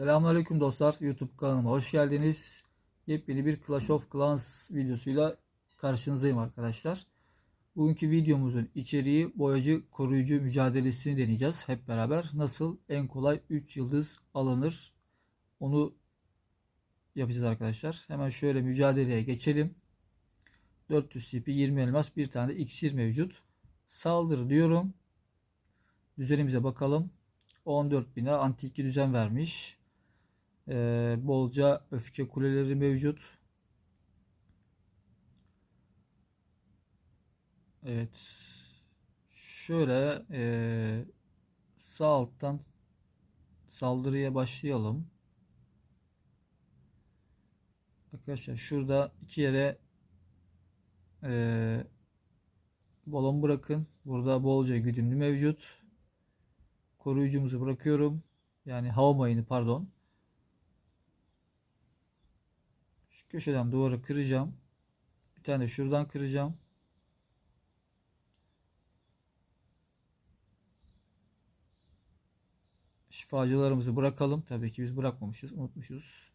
Selamünaleyküm dostlar. YouTube kanalıma hoş geldiniz. Yepyeni bir Clash of Clans videosuyla karşınızdayım arkadaşlar. Bugünkü videomuzun içeriği boyacı koruyucu mücadelesini deneyeceğiz hep beraber. Nasıl en kolay 3 yıldız alınır onu yapacağız arkadaşlar. Hemen şöyle mücadeleye geçelim. 400 CP 20 elmas bir tane iksir mevcut. Saldır diyorum. Düzenimize bakalım. 14 bine antiki düzen vermiş. Ee, bolca öfke kuleleri mevcut. Evet. Şöyle ee, sağ alttan saldırıya başlayalım. Arkadaşlar şurada iki yere ee, balon bırakın. Burada bolca güdümlü mevcut koruyucumuzu bırakıyorum. Yani hava mayını pardon. Şu köşeden duvarı kıracağım. Bir tane şuradan kıracağım. Şifacılarımızı bırakalım. Tabii ki biz bırakmamışız. Unutmuşuz.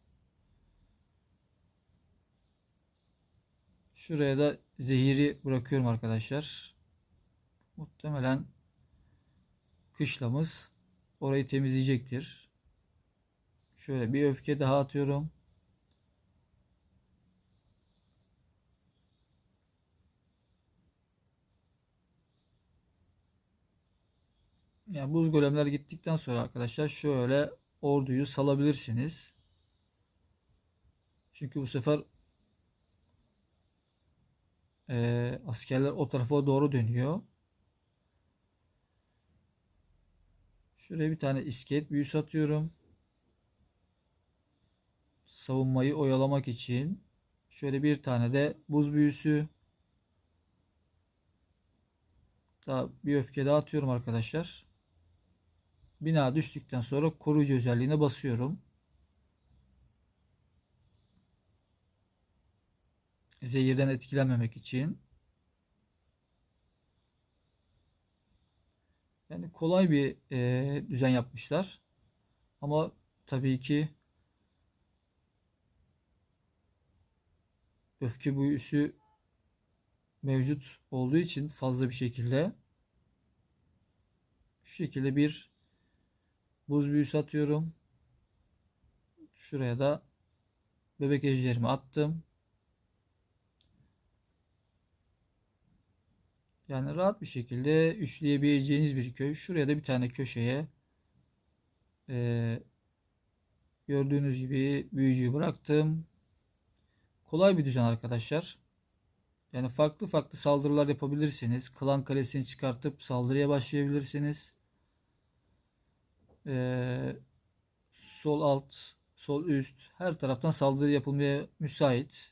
Şuraya da zehiri bırakıyorum arkadaşlar. Muhtemelen kışlamız orayı temizleyecektir. Şöyle bir öfke daha atıyorum. Yani buz golemler gittikten sonra arkadaşlar şöyle orduyu salabilirsiniz. Çünkü bu sefer e, askerler o tarafa doğru dönüyor. Şuraya bir tane iskelet büyüsü atıyorum. Savunmayı oyalamak için. Şöyle bir tane de buz büyüsü. Daha bir öfke daha atıyorum arkadaşlar. Bina düştükten sonra koruyucu özelliğine basıyorum. Zehirden etkilenmemek için. Yani kolay bir e, düzen yapmışlar. Ama tabii ki öfke büyüsü mevcut olduğu için fazla bir şekilde şu şekilde bir buz büyüsü atıyorum. Şuraya da bebek ejderimi attım. Yani rahat bir şekilde üçleyebileceğiniz bir köy. Şuraya da bir tane köşeye e, gördüğünüz gibi büyücüyü bıraktım. Kolay bir düzen arkadaşlar. Yani farklı farklı saldırılar yapabilirsiniz. Klan kalesini çıkartıp saldırıya başlayabilirsiniz. E, sol alt, sol üst her taraftan saldırı yapılmaya müsait.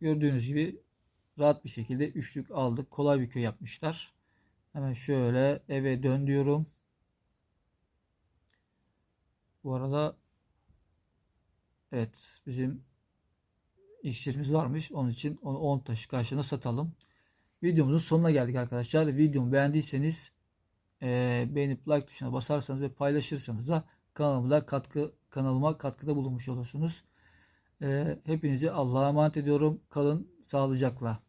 Gördüğünüz gibi rahat bir şekilde üçlük aldık. Kolay bir köy yapmışlar. Hemen şöyle eve dön diyorum. Bu arada evet bizim iksirimiz varmış. Onun için onu 10 taşı karşılığında satalım. Videomuzun sonuna geldik arkadaşlar. Videomu beğendiyseniz e, beğenip like tuşuna basarsanız ve paylaşırsanız da kanalıma katkı kanalıma katkıda bulunmuş olursunuz. E, hepinizi Allah'a emanet ediyorum. Kalın sağlıcakla.